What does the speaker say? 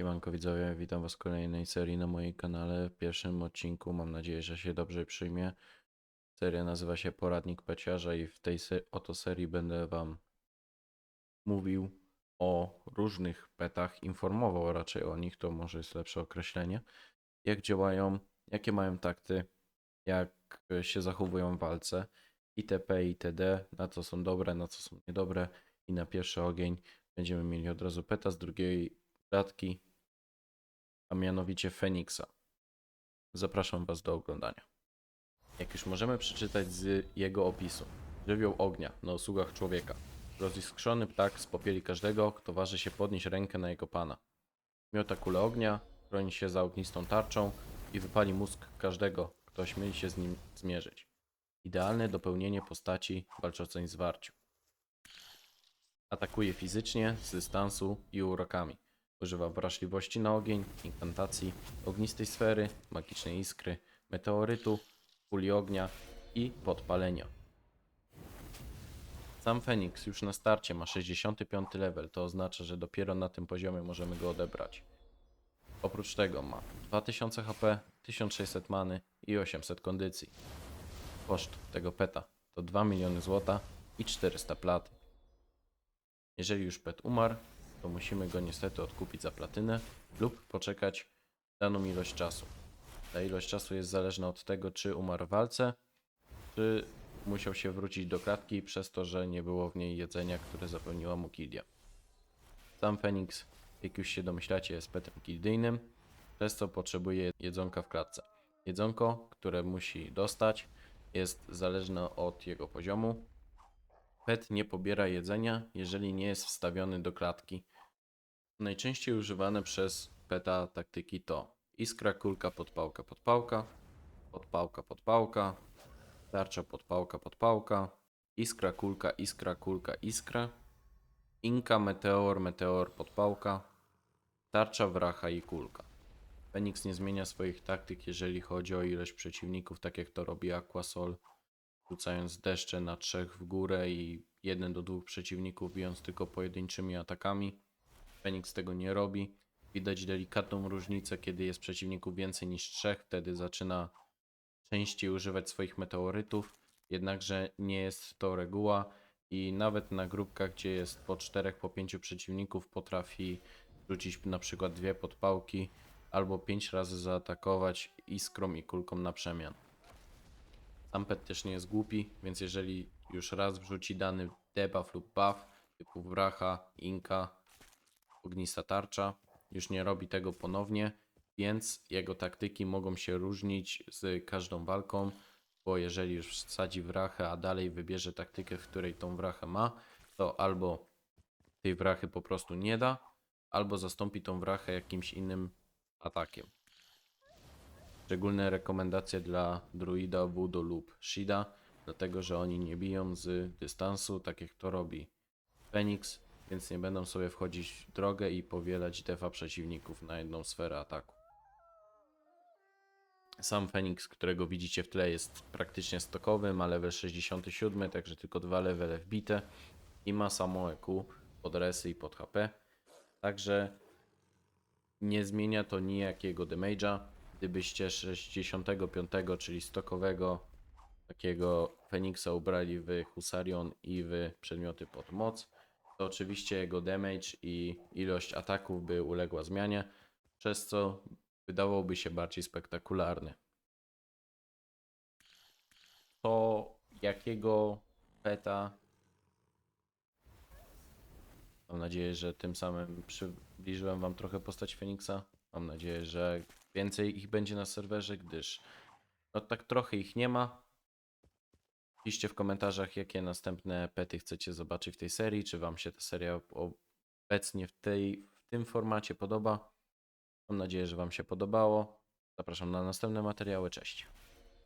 Siemanko widzowie, witam was w kolejnej serii na moim kanale. W pierwszym odcinku mam nadzieję, że się dobrze przyjmie. Seria nazywa się Poradnik Peciarza i w tej se- oto serii będę wam mówił o różnych petach, informował raczej o nich, to może jest lepsze określenie. Jak działają, jakie mają takty, jak się zachowują w walce, itp. itd. Na co są dobre, na co są niedobre. I na pierwszy ogień będziemy mieli od razu peta z drugiej a mianowicie Feniksa. Zapraszam Was do oglądania. Jak już możemy przeczytać z jego opisu. Żywioł ognia na usługach człowieka. Roziskrzony ptak z popieli każdego, kto waży się podnieść rękę na jego pana. Miota kulę ognia, broni się za ognistą tarczą i wypali mózg każdego, kto ośmieli się z nim zmierzyć. Idealne dopełnienie postaci walczącej z warciu. Atakuje fizycznie, z dystansu i urokami. Używa wrażliwości na ogień, inkantacji, ognistej sfery, magicznej iskry, meteorytu, kuli ognia i podpalenia. Sam Feniks już na starcie ma 65 level, to oznacza, że dopiero na tym poziomie możemy go odebrać. Oprócz tego ma 2000 HP, 1600 many i 800 kondycji. Koszt tego peta to 2 miliony złota i 400 platy. Jeżeli już pet umarł, to musimy go niestety odkupić za platynę lub poczekać daną ilość czasu. Ta ilość czasu jest zależna od tego, czy umarł w walce, czy musiał się wrócić do klatki przez to, że nie było w niej jedzenia, które zapełniła mu Kilia. Sam Feniks, jak już się domyślacie, jest petem gildyjnym, przez co potrzebuje jedzonka w klatce. Jedzonko, które musi dostać, jest zależne od jego poziomu. Pet nie pobiera jedzenia, jeżeli nie jest wstawiony do klatki. Najczęściej używane przez peta taktyki to iskra, kulka, podpałka, podpałka, podpałka, podpałka, tarcza, podpałka, podpałka, iskra, kulka, iskra, kulka, iskra, inka, meteor, meteor, podpałka, tarcza, wracha i kulka. Feniks nie zmienia swoich taktyk, jeżeli chodzi o ilość przeciwników, tak jak to robi Aquasol, rzucając deszcze na trzech w górę i jeden do dwóch przeciwników, bijąc tylko pojedynczymi atakami. Feniks tego nie robi. Widać delikatną różnicę, kiedy jest przeciwników więcej niż trzech, wtedy zaczyna częściej używać swoich meteorytów, jednakże nie jest to reguła i nawet na grupkach, gdzie jest po czterech, po pięciu przeciwników, potrafi rzucić na przykład dwie podpałki albo pięć razy zaatakować iskrą i kulką na przemian. Sam pet też nie jest głupi, więc jeżeli już raz wrzuci dany debuff lub buff typu wracha, inka, ognista tarcza, już nie robi tego ponownie, więc jego taktyki mogą się różnić z każdą walką, bo jeżeli już wsadzi wrachę, a dalej wybierze taktykę, w której tą wrachę ma, to albo tej wrachy po prostu nie da, albo zastąpi tą wrachę jakimś innym atakiem. Szczególne rekomendacje dla druida, Voodoo lub Shida, dlatego że oni nie biją z dystansu, tak jak to robi Phoenix, więc nie będą sobie wchodzić w drogę i powielać defa przeciwników na jedną sferę ataku. Sam Phoenix, którego widzicie w tle, jest praktycznie stokowy, ma level 67, także tylko dwa levele wbite i ma samo EQ pod resy i pod HP. Także nie zmienia to nijakiego damage'a. Gdybyście 65, czyli stokowego takiego Feniksa ubrali w Husarion i w przedmioty pod moc, to oczywiście jego damage i ilość ataków by uległa zmianie, przez co wydawałby się bardziej spektakularny. To jakiego peta Mam nadzieję, że tym samym przybliżyłem Wam trochę postać Feniksa. Mam nadzieję, że więcej ich będzie na serwerze, gdyż no tak trochę ich nie ma. Piszcie w komentarzach, jakie następne pety chcecie zobaczyć w tej serii. Czy Wam się ta seria obecnie w, tej, w tym formacie podoba? Mam nadzieję, że Wam się podobało. Zapraszam na następne materiały. Cześć.